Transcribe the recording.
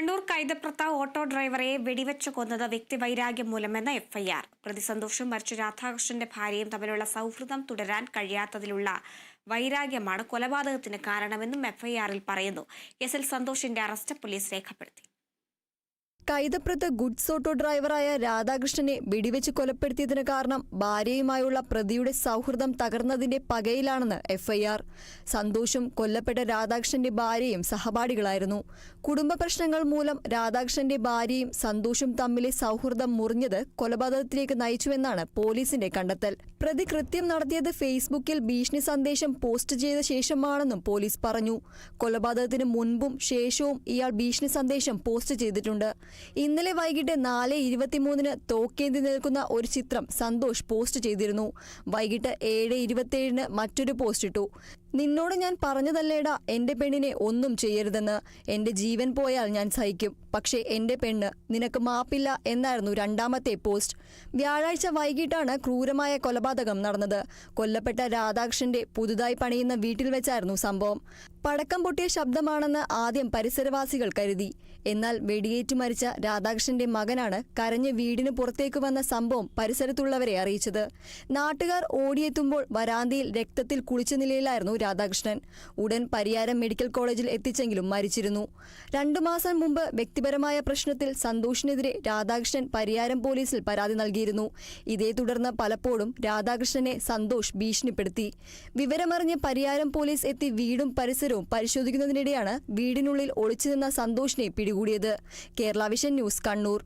Kannur കൈതപ്രത്ത auto ഡ്രൈവറെ വെടിവെച്ച് കൊന്നത് വ്യക്തിവൈരാഗ്യം മൂലമെന്ന എഫ്ഐആർ. പ്രതി സന്തോഷും മരിച്ച രാധാകൃഷ്ണന്റെ ഭാര്യയും തമ്മിലുള്ള സൗഹൃദം തുടരാൻ കഴിയാത്തതിലുള്ള വൈരാഗ്യമാണ് കൊലപാതകത്തിന് കാരണമെന്നും എഫ്ഐആറിൽ പറയുന്നു. കേസിൽ സന്തോഷിന്റെ അറസ്റ്റ് പോലീസ് രേഖപ്പെടുത്തി. കൈതപ്രത്ത് ഗുഡ്സ് ഓട്ടോ ഡ്രൈവറായ രാധാകൃഷ്ണനെ വെടിവെച്ച് കൊലപ്പെടുത്തിയതിന് കാരണം ഭാര്യയുമായുള്ള പ്രതിയുടെ സൗഹൃദം തകർന്നതിന്റെ പകയിലാണെന്ന് എഫ്ഐആർ. സന്തോഷും കൊല്ലപ്പെട്ട രാധാകൃഷ്ണന്റെ ഭാര്യയും സഹപാഠികളായിരുന്നു. കുടുംബ പ്രശ്നങ്ങൾ മൂലം രാധാകൃഷ്ണന്റെ ഭാര്യയും സന്തോഷും തമ്മിലെ സൗഹൃദം മുറിഞ്ഞത് കൊലപാതകത്തിലേക്ക് നയിച്ചുവെന്നാണ് പോലീസിന്റെ കണ്ടെത്തൽ. പ്രതി കൃത്യം നടത്തിയത് ഫേസ്ബുക്കിൽ ഭീഷണി സന്ദേശം പോസ്റ്റ് ചെയ്ത ശേഷമാണെന്നും പോലീസ് പറഞ്ഞു. കൊലപാതകത്തിന് മുൻപും ശേഷവും ഇയാൾ ഭീഷണി സന്ദേശം പോസ്റ്റ് ചെയ്തിട്ടുണ്ട്. ഇന്നലെ വൈകിട്ട് നാല് ഇരുപത്തിമൂന്നിന് തോക്കേന്തി നിൽക്കുന്ന ഒരു ചിത്രം സന്തോഷ് പോസ്റ്റ് ചെയ്തിരുന്നു. വൈകിട്ട് ഏഴ് ഇരുപത്തിയേഴിന് മറ്റൊരു പോസ്റ്റ് ഇട്ടു. നിന്നോട് ഞാൻ പറഞ്ഞതല്ലേടാ എന്റെ പെണ്ണിനെ ഒന്നും ചെയ്യരുതെന്ന്. എന്റെ ജീവൻ പോയാൽ ഞാൻ സഹിക്കും. പക്ഷേ എന്റെ പെണ്ണ് നിനക്ക് മാപ്പില്ല എന്നായിരുന്നു രണ്ടാമത്തെ പോസ്റ്റ്. വ്യാഴാഴ്ച വൈകിട്ടാണ് ക്രൂരമായ കൊലപാതകം നടന്നത്. കൊല്ലപ്പെട്ട രാധാകൃഷ്ണന്റെ പുതുതായി പണിയുന്ന വീട്ടിൽ വെച്ചായിരുന്നു സംഭവം. പടക്കം പൊട്ടിയ ശബ്ദമാണെന്ന് ആദ്യം പരിസരവാസികൾ കരുതി. എന്നാൽ വെടിയേറ്റു മരിച്ച രാധാകൃഷ്ണന്റെ മകനാണ് കരഞ്ഞ് വീടിന് പുറത്തേക്ക് വന്ന സംഭവം പരിസരത്തുള്ളവരെ അറിയിച്ചത്. നാട്ടുകാർ ഓടിയെത്തുമ്പോൾ വരാന്തയിൽ രക്തത്തിൽ കുളിച്ച നിലയിലായിരുന്നു രാധാകൃഷ്ണൻ. ഉടൻ പരിയാരം മെഡിക്കൽ കോളേജിൽ എത്തിച്ചെങ്കിലും മരിച്ചിരുന്നു. രണ്ടു മാസം മുമ്പ് വ്യക്തിപരമായ പ്രശ്നത്തിൽ സന്തോഷിനെതിരെ രാധാകൃഷ്ണൻ പരിയാരം പോലീസിൽ പരാതി നൽകിയിരുന്നു. ഇതേ തുടർന്ന് പലപ്പോഴും രാധാകൃഷ്ണനെ സന്തോഷ് ഭീഷണിപ്പെടുത്തി. വിവരമറിഞ്ഞ് പരിയാരം പോലീസ് എത്തി വീടും പരിസരവും പരിശോധിക്കുന്നതിനിടെയാണ് വീടിനുള്ളിൽ ഒളിച്ചുനിന്ന സന്തോഷിനെ പിടികൂടിയത്. Kerala vision news Kannur